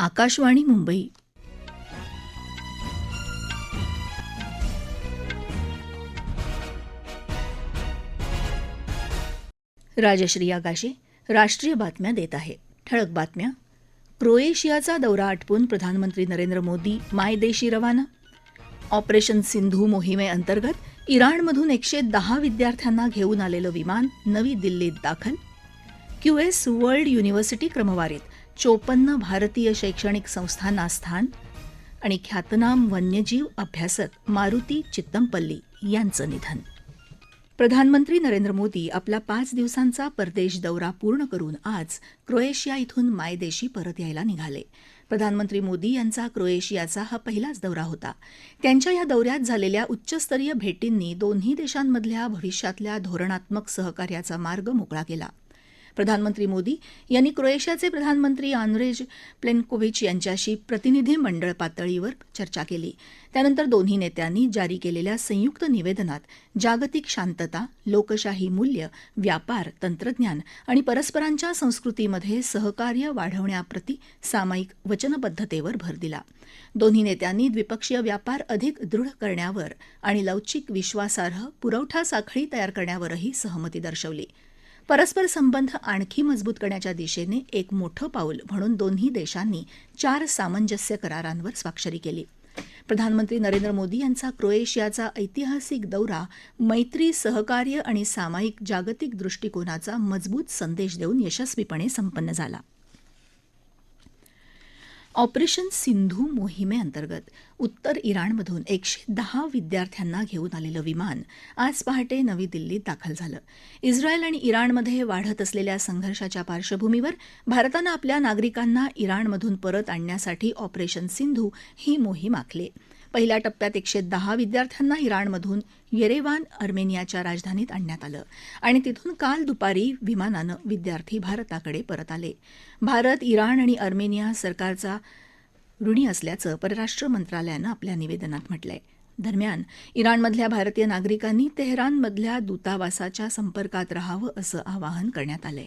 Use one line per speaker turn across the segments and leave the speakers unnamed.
आकाशवाणी मुंबई. राजश्री आगाशे राष्ट्रीय बातम्या देत आहे. ठळक बातम्या. क्रोएशियाचा दौरा आटपून प्रधानमंत्री नरेंद्र मोदी मायदेशी रवाना. ऑपरेशन सिंधू मोहिमेअंतर्गत इराणमधून एकशे दहा विद्यार्थ्यांना घेऊन आलेलं विमान नवी दिल्लीत दाखल. क्यूएस वर्ल्ड युनिव्हर्सिटी क्रमवारीत. चोपन्न भारतीय शैक्षणिक संस्थांना स्थान आणि ख्यातनाम वन्यजीव अभ्यासक मारुती चित्तमपल्ली यांचं निधन. प्रधानमंत्री नरेंद्र मोदी आपला पाच दिवसांचा परदेश दौरा पूर्ण करून आज क्रोएशिया इथून मायदेशी परत यायला निघाले. प्रधानमंत्री मोदी यांचा क्रोएशियाचा हा पहिलाच दौरा होता. त्यांच्या या दौऱ्यात झालेल्या उच्चस्तरीय भेटींनी दोन्ही देशांमधल्या भविष्यातल्या धोरणात्मक सहकार्याचा मार्ग मोकळा केला. प्रधानमंत्री मोदी यांनी क्रोएशियाचे प्रधानमंत्री आंद्रेज प्लेनकोविच यांच्याशी प्रतिनिधी मंडळ पातळीवर चर्चा केली. त्यानंतर दोन्ही नेत्यांनी जारी केलेल्या संयुक्त निवेदनात जागतिक शांतता लोकशाही मूल्य व्यापार तंत्रज्ञान आणि परस्परांच्या संस्कृतीमध्ये सहकार्य वाढवण्याप्रती सामायिक वचनबद्धतेवर भर दिला. दोन्ही नेत्यांनी द्विपक्षीय व्यापार अधिक दृढ करण्यावर आणि लवचिक विश्वासार्ह पुरवठा साखळी तयार करण्यावरही सहमती दर्शवली. परस्पर संबंध आणखी मजबूत करण्याच्या दिशेने एक मोठं पाऊल म्हणून दोन्ही देशांनी चार सामंजस्य करारांवर स्वाक्षरी केली. प्रधानमंत्री नरेंद्र मोदी यांचा क्रोएशियाचा ऐतिहासिक दौरा मैत्री सहकार्य आणि सामायिक जागतिक दृष्टिकोनाचा मजबूत संदेश देऊन यशस्वीपणे संपन्न झाला. ऑपरेशन सिंधू मोहिमेअंतर्गत उत्तर इराणमधून एकशे दहा विद्यार्थ्यांना घेऊन आलेलं विमान आज पहाटे नवी दिल्लीत दाखल झालं. इस्रायल आणि इराणमध्ये वाढत असलेल्या संघर्षाच्या पार्श्वभूमीवर भारतानं आपल्या नागरिकांना इराणमधून परत आणण्यासाठी ऑपरेशन सिंधू ही मोहीम आखली. पहिल्या टप्प्यात एकशे दहा विद्यार्थ्यांना इराणमधून येरेवान अर्मेनियाच्या राजधानीत आणण्यात आलं आणि तिथून काल दुपारी विमानानं विद्यार्थी भारताकडे परत आले. भारत इराण आणि अर्मेनिया सरकारचा ऋणी असल्याचं परराष्ट्र मंत्रालयानं आपल्या निवेदनात म्हटलंय. दरम्यान इराणमधल्या भारतीय नागरिकांनी तेहरानमधल्या दूतावासाच्या संपर्कात राहावं असं आवाहन करण्यात आलंय.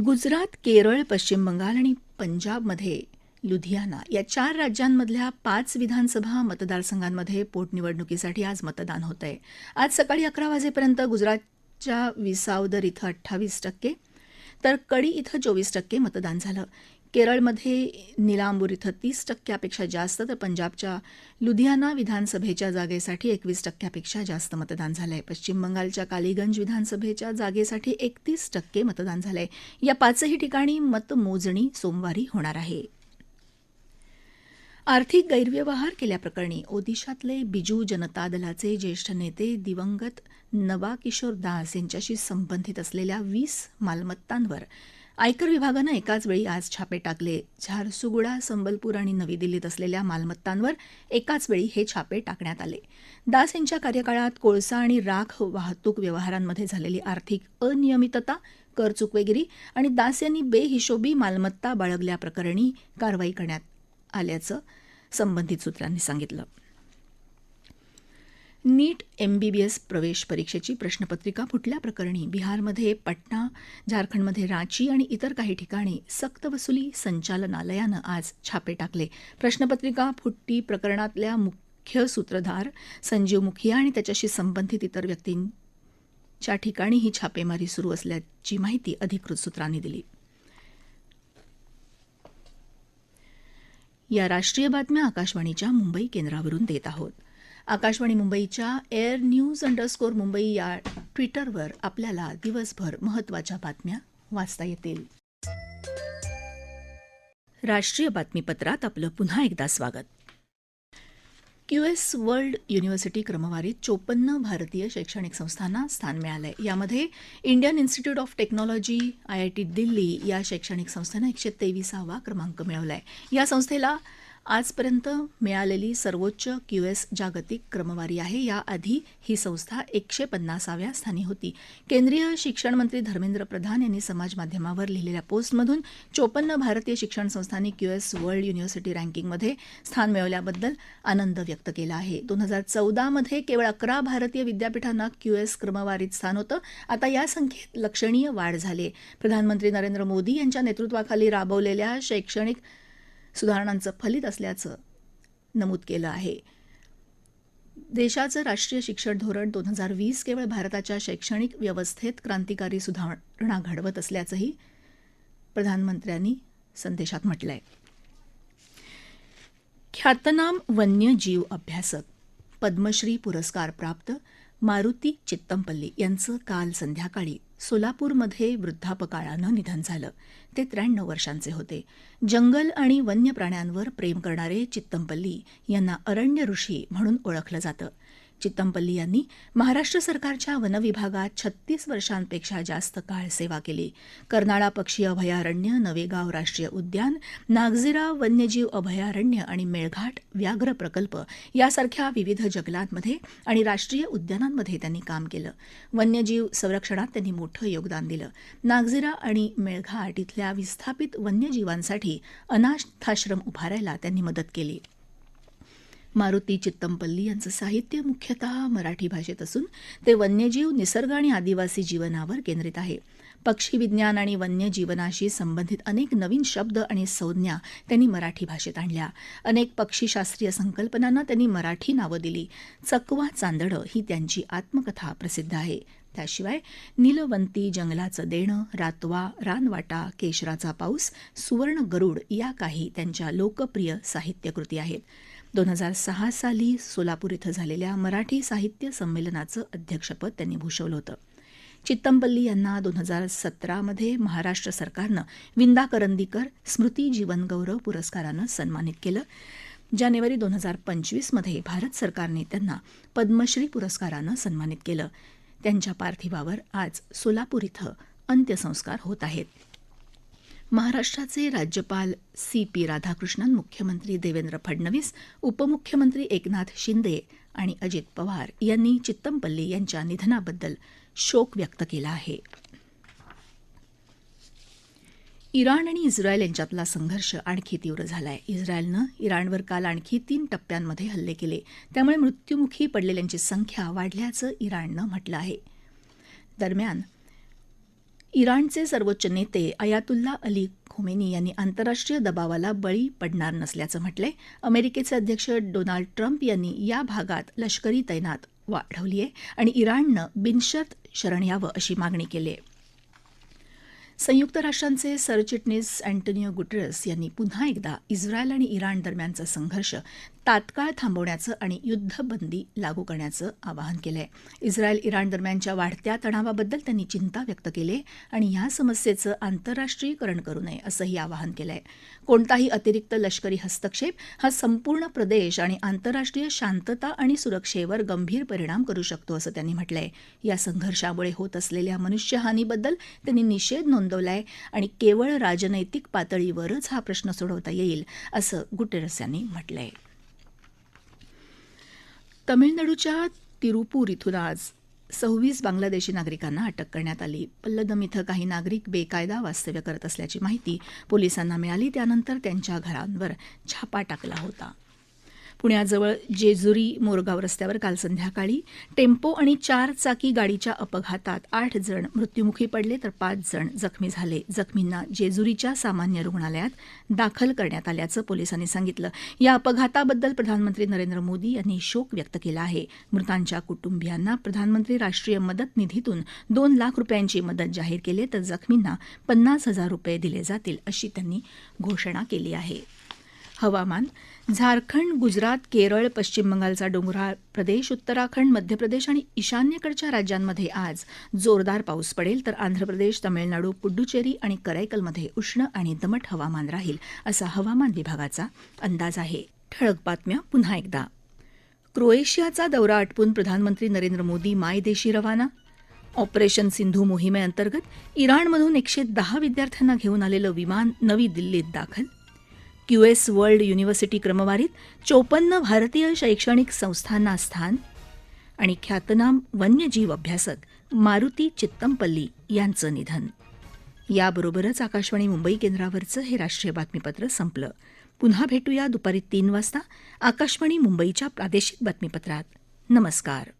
गुजरात केरळ पश्चिम बंगाल आणि पंजाबमध्ये लुधियाना या चार राज्यांमधल्या पाच विधानसभा मतदारसंघांमध्ये पोटनिवडणुकीसाठी आज मतदान होत आहे आज सकाळी अकरा वाजेपर्यंत गुजरातच्या विसावदर इथं अठ्ठावीस टक्के तर कडी इथं चोवीस टक्के मतदान झालं. केरळमध्ये निलांबूर इथं तीस टक्क्यापेक्षा जास्त तर पंजाबच्या लुधियाना विधानसभेच्या जागेसाठी एकवीस टक्क्यापेक्षा जास्त मतदान झालं आहे पश्चिम बंगालच्या कालीगंज विधानसभेच्या जागेसाठी एकतीस टक्के मतदान झालं आहे या पाचही ठिकाणी मतमोजणी सोमवारी होणार आहे. आर्थिक गैरव्यवहार केल्याप्रकरणी ओदिशातले बिजू जनता दलाचे ज्येष्ठ नेते दिवंगत नवा किशोर दास यांच्याशी संबंधित असलेल्या वीस मालमत्तांवर आयकर विभागानं एकाच वेळी आज छापे टाकले. झारसुगुडा संबलपूर आणि नवी दिल्लीत असलेल्या मालमत्तांवर एकाच वेळी हे छापे टाकण्यात आले. दास यांच्या कार्यकाळात कोळसा आणि राख वाहतूक व्यवहारांमध्ये झालेली आर्थिक अनियमितता कर चुकवेगिरी आणि दास यांनी बेहिशोबी मालमत्ता बाळगल्याप्रकरणी कारवाई करण्यात आल्याचं संबंधित सूत्रांनी सांगितलं. नीट एम बी बी एस प्रवेश परीक्षेची प्रश्नपत्रिका फुटल्याप्रकरणी बिहारमध्ये पटना झारखंडमध्ये रांची आणि इतर काही ठिकाणी सक्तवसुली संचालनालयानं आज छापे टाकले. प्रश्नपत्रिका फुटती प्रकरणातल्या मुख्य सूत्रधार संजीव मुखिया आणि त्याच्याशी संबंधित इतर व्यक्तींच्या ठिकाणी ही छापेमारी सुरू असल्याची माहिती अधिकृत सूत्रांनी दिली. या राष्ट्रीय बातम्या आकाशवाणीच्या मुंबई केंद्रावरून देत आहोत. आकाशवाणी मुंबईच्या एअर न्यूज अंडरस्कोर मुंबई या ट्विटरवर आपल्याला दिवसभर महत्त्वाच्या बातम्या वाचता येतील. राष्ट्रीय बातमीपत्रात आपलं पुन्हा एकदा स्वागत. क्यूएस वर्ल्ड युनिव्हर्सिटी क्रमवारीत चोपन्न भारतीय शैक्षणिक संस्थांना स्थान मिळालंय. यामध्ये Indian Institute of Technology I I T Delhi या शैक्षणिक संस्थेनं एकशे तेविसावा क्रमांक मिळवलाय. या संस्थेला आजपर्यंत मिळालेली सर्वोच्च क्यूएस जागतिक क्रमवारी आहे. याआधी ही संस्था एकशे पन्नासाव्या स्थानी होती. केंद्रीय शिक्षण मंत्री धर्मेंद्र प्रधान यांनी समाजमाध्यमावर लिहिलेल्या पोस्टमधून चोपन्न भारतीय शिक्षण संस्थांनी क्यूएस वर्ल्ड युनिव्हर्सिटी रँकिंगमध्ये स्थान मिळवल्याबद्दल आनंद व्यक्त केला आहे. दोन हजार चौदामध्ये केवळ अकरा भारतीय विद्यापीठांना क्यूएस क्रमवारीत स्थान होतं. आता या संख्येत लक्षणीय वाढ झाली प्रधानमंत्री नरेंद्र मोदी यांच्या नेतृत्वाखाली राबवलेल्या शैक्षणिक सुधारणांचं फलित असल्याचं नमूद केलं आहे. देशाचं राष्ट्रीय शिक्षण धोरण दोन हजार वीस केवळ भारताच्या शैक्षणिक व्यवस्थेत क्रांतिकारी सुधारणा घडवत असल्याचंही प्रधानमंत्र्यांनी संदेशात म्हटलं आहे ख्यातनाम वन्यजीव अभ्यासक पद्मश्री पुरस्कार प्राप्त मारुती चित्तमपल्ली यांचं काल संध्याकाळी सोलापूरमध्ये वृद्धापकाळानं निधन झालं. ते त्र्याण्णव वर्षांचे होते. जंगल आणि वन्य प्राण्यांवर प्रेम करणारे चित्तमपल्ली यांना अरण्य ऋषी म्हणून ओळखलं जातं. चित्तमपल्ली यांनी महाराष्ट्र सरकारच्या वनविभागात छत्तीस वर्षांपेक्षा जास्त काळ सेवा केली. कर्नाळा पक्षी अभयारण्य नवेगाव राष्ट्रीय उद्यान नागझिरा वन्यजीव अभयारण्य आणि मेळघाट व्याघ्र प्रकल्प यासारख्या विविध जंगलांमध्ये आणि राष्ट्रीय उद्यानांमध्ये त्यांनी काम केलं. वन्यजीव संरक्षणात त्यांनी मोठं योगदान दिलं. नागझिरा आणि मेळघाट इथल्या विस्थापित वन्यजीवांसाठी अनाथाश्रम उभारायला त्यांनी मदत केली. मारुती चित्तमपल्ली यांचं साहित्य मुख्यतः मराठी भाषेत असून ते वन्यजीव निसर्ग आणि आदिवासी जीवनावर केंद्रित आहे. पक्षी विज्ञान आणि वन्यजीवनाशी संबंधित अनेक नवीन शब्द आणि संज्ञा त्यांनी मराठी भाषेत आणल्या. अनेक पक्षीशास्त्रीय संकल्पनांना त्यांनी मराठी नावं दिली. चकवा चांदडं ही त्यांची आत्मकथा प्रसिद्ध आहे. त्याशिवाय नीलवंती जंगलाचं देणं रातवा रानवाटा केशराचा पाऊस सुवर्ण गरुड या काही त्यांच्या लोकप्रिय साहित्यकृती आहेत. दोन हजार सहा साली सोलापूर इथं झालेल्या मराठी साहित्य संमेलनाचं अध्यक्षपद त्यांनी भूषवलं होतं. चित्तमपल्ली यांना दोन हजार सतरामध्ये महाराष्ट्र सरकारनं विंदा करंदीकर स्मृती जीवनगौरव पुरस्कारानं सन्मानित केलं. जानेवारी दोन हजार पंचवीसमध्ये भारत सरकारने त्यांना पद्मश्री पुरस्कारानं सन्मानित केलं. त्यांच्या पार्थिवावर आज सोलापूर इथं अंत्यसंस्कार होत आहेत. महाराष्ट्राचे राज्यपाल सी पी राधाकृष्णन मुख्यमंत्री देवेंद्र फडणवीस उपमुख्यमंत्री एकनाथ शिंदे आणि अजित पवार यांनी चित्तमपल्ली यांच्या निधनाबद्दल शोक व्यक्त केला आहे. इराण आणि इस्रायल यांच्यातला संघर्ष आणखी तीव्र झाला आहे इस्रायलनं इराणवर काल आणखी तीन टप्प्यांमध्ये हल्ले केले. त्यामुळे मृत्युमुखी पडलेल्यांची संख्या वाढल्याचं इराणनं म्हटलं आहे. दरम्यान इराणचे सर्वोच्च नेते अयातुल्ला अली खोमेनी यांनी आंतरराष्ट्रीय दबावाला बळी पडणार नसल्याचं म्हटलंय. अमेरिकेचे अध्यक्ष डोनाल्ड ट्रम्प यांनी या भागात लष्करी तैनात वाढवली आहे आणि इराणनं बिनशर्त शरण यावं अशी मागणी केली आहे संयुक्त राष्ट्रांचे सरचिटणीस अँटोनियो गुटेरस यांनी पुन्हा एकदा इस्रायल आणि इराण दरम्यानचा संघर्ष तात्काळ थांबवण्याचं आणि युद्धबंदी लागू करण्याचं आवाहन केलं आहे इस्रायल इराण दरम्यानच्या वाढत्या तणावाबद्दल त्यांनी चिंता व्यक्त केली आहे आणि या समस्येचं आंतरराष्ट्रीयकरण करू नये असंही आवाहन केलं आहे कोणताही अतिरिक्त लष्करी हस्तक्षेप हा संपूर्ण प्रदेश आणि आंतरराष्ट्रीय शांतता आणि सुरक्षेवर गंभीर परिणाम करू शकतो असं त्यांनी म्हटलं आहे या संघर्षामुळे होत असलेल्या मनुष्यहानीबद्दल त्यांनी निषेध नोंदवला आहे आणि केवळ राजनैतिक पातळीवरच हा प्रश्न सोडवता येईल असं गुटेरस यांनी म्हटलं आहे तमिळनाडूच्या तिरुपूर इथून आज सव्वीस बांगलादेशी नागरिकांना अटक करण्यात आली. पल्लदम इथं काही नागरिक बेकायदा वास्तव्य करत असल्याची माहिती पोलिसांना मिळाली. त्यानंतर त्यांच्या घरांवर छापा टाकला होता. पुण्याजवळ जेजुरी मोरगाव रस्त्यावर काल संध्याकाळी टेम्पो आणि चार चाकी गाडीच्या अपघातात आठ जण मृत्युमुखी पडले तर पाच जण जखमी झाले. जखमींना जेजुरीच्या सामान्य रुग्णालयात दाखल करण्यात आल्याचं पोलिसांनी सांगितलं. या अपघाताबद्दल प्रधानमंत्री नरेंद्र मोदी यांनी शोक व्यक्त केला आहे. मृतांच्या कुटुंबियांना प्रधानमंत्री राष्ट्रीय मदत निधीतून दोन लाख रुपयांची मदत जाहीर केली तर जखमींना पन्नास हजार रुपये दिले जातील अशी त्यांनी घोषणा केली आहे. हवामान झारखंड गुजरात केरळ पश्चिम बंगालचा डोंगराळ प्रदेश उत्तराखंड मध्य प्रदेश आणि ईशान्येकडच्या राज्यांमध्ये आज जोरदार पाऊस पडेल तर आंध्र प्रदेश तमिळनाडू पुड्डुचेरी आणि करायकलमध्ये उष्ण आणि दमट हवामान राहील असा हवामान विभागाचा अंदाज आहे. ठळक बातम्या पुन्हा एकदा. क्रोएशियाचा दौरा आटपून प्रधानमंत्री नरेंद्र मोदी मायदेशी रवाना. ऑपरेशन सिंधू मोहिमेअंतर्गत इराणमधून एकशे दहा विद्यार्थ्यांना घेऊन आलेलं विमान नवी दिल्लीत दाखल. क्यू एस वर्ल्ड युनिव्हर्सिटी क्रमवारीत चोपन्न भारतीय शैक्षणिक संस्थांना स्थान आणि ख्यातनाम वन्यजीव अभ्यासक मारुती चित्तमपल्ली यांचं निधन. याबरोबरच आकाशवाणी मुंबई केंद्रावरचं हे राष्ट्रीय बातमीपत्र संपलं. पुन्हा भेटूया दुपारी तीन वाजता आकाशवाणी मुंबईच्या प्रादेशिक बातमीपत्रात. नमस्कार.